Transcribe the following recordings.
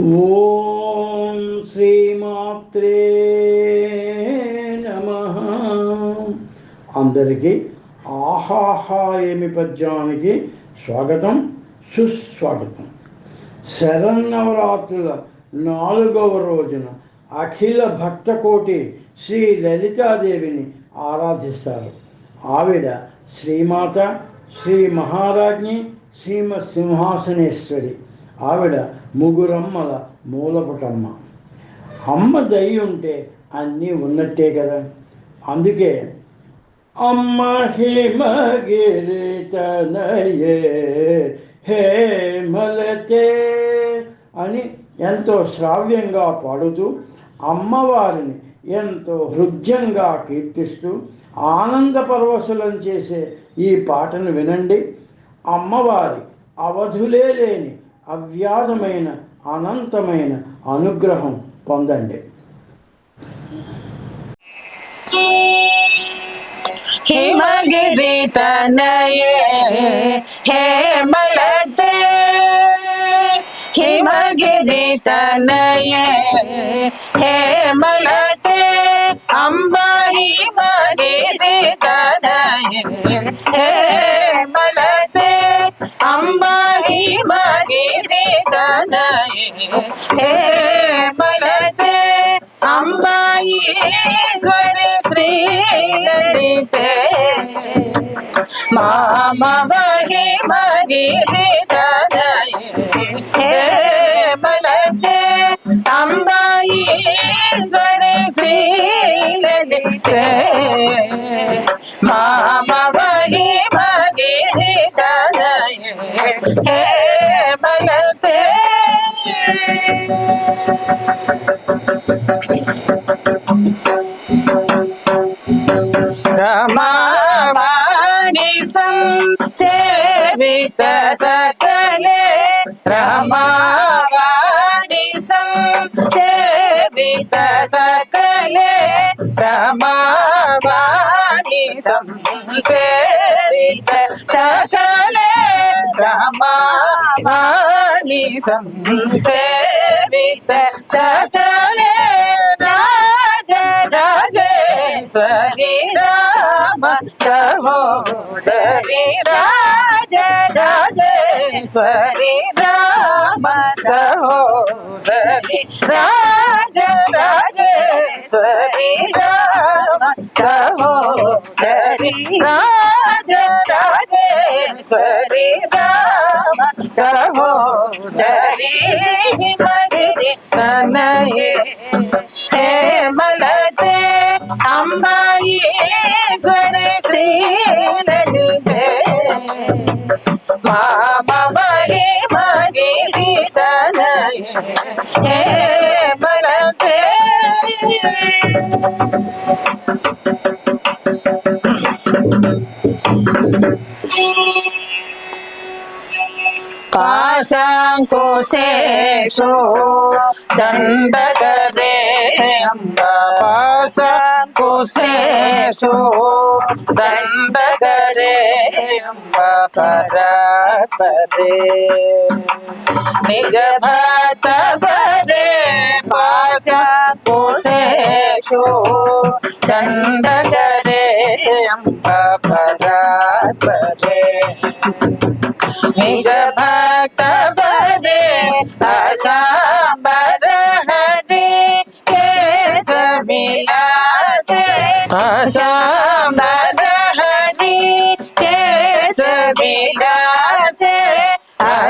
ఓం శ్రీమాత్రే నమ. అందరికీ ఆహాహా ఏమి పద్యానికి స్వాగతం సుస్వాగతం. శరన్నవరాత్రుల నాలుగవ రోజున అఖిల భక్తకోటి శ్రీ లలితాదేవిని ఆరాధిస్తారు. ఆవిడ శ్రీమాత శ్రీ మహారాజ్ఞి శ్రీమ సింహాసనేశ్వరి. ఆవిడ ముగురమ్మల మూలపుటమ్మ. అమ్మ దయ ఉంటే అన్నీ ఉన్నట్టే కదా. అందుకే అమ్మ హిమగిరి గిరితనయే హేమలతే అని ఎంతో శ్రావ్యంగా పాడుతూ అమ్మవారిని ఎంతో హృద్యంగా కీర్తిస్తూ ఆనంద పరవశులం చేసే ఈ పాటను వినండి. అమ్మవారి అవధులే లేని అవ్యాధమైన అనంతమైన అనుగ్రహం పొందండి హిమగిరి తనయే హేమలతే హిమగిరి తనయే హేమలతే అంబా హిమగిరి తనయే ಬಲತೆ ಅಂಬಾಯೇಶ್ವರಿ ಶ್ರೀಲಲಿತೆ ಮಾಮ ಮಹಿಮರಿ ಹೇ ಬಲತೆ సేవిత సకలే రమావాణి సంసేవిత సకలే రమావాణి సంసేవిత సకలే రాజ రాజేశ్వరి రామ సహోదరి రాజ రాజేశ్వరి రామ సహోదరి राज राजेश्वरी राम सहोदरी राज राजेश्वरी हे मलते अम्बाईश्वर तनये हे मलते పాశంకుశేషు దండగదే అంబ పాశంకుశేషు దండ ಪರೆ ಎಂಬ ಪರಾತ್ಪರೆ ನಿಜ ಭಾತ ಪರೆ ಪಾಶಕೋಶೇಶು ಚಂದಗರೆ ಎಂಬ ಪರಾತ್ಪರೆ ನಿಜ ಭಕ್ತ ಪರೆ ಆಶಾಂಬರ ಹರಿ ಕೇಶ ವಿಲಾಸೆ ಆಶಾಂಬರ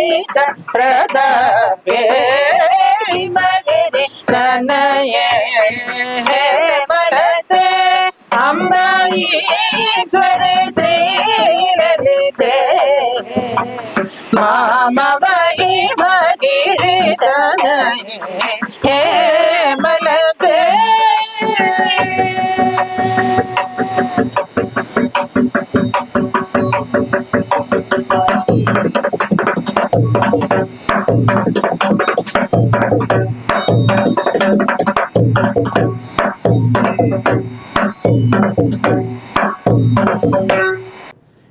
ಮಿತ ಪ್ರದಪೇ ಮಗರಿ ತನಯೇ ಹೇ ಮರತೆ ಅಂಬಾಯೀಶ್ವರ ಶ್ರೀ ಲಲಿತೆ ಮಾಮವ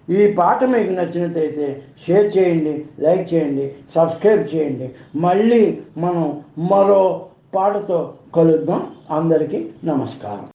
ఈ పాట మీకు నచ్చినట్టయితే షేర్ చేయండి లైక్ చేయండి సబ్స్క్రైబ్ చేయండి. మళ్ళీ మనం మరో పాటతో కలుద్దాం. అందరికీ నమస్కారం.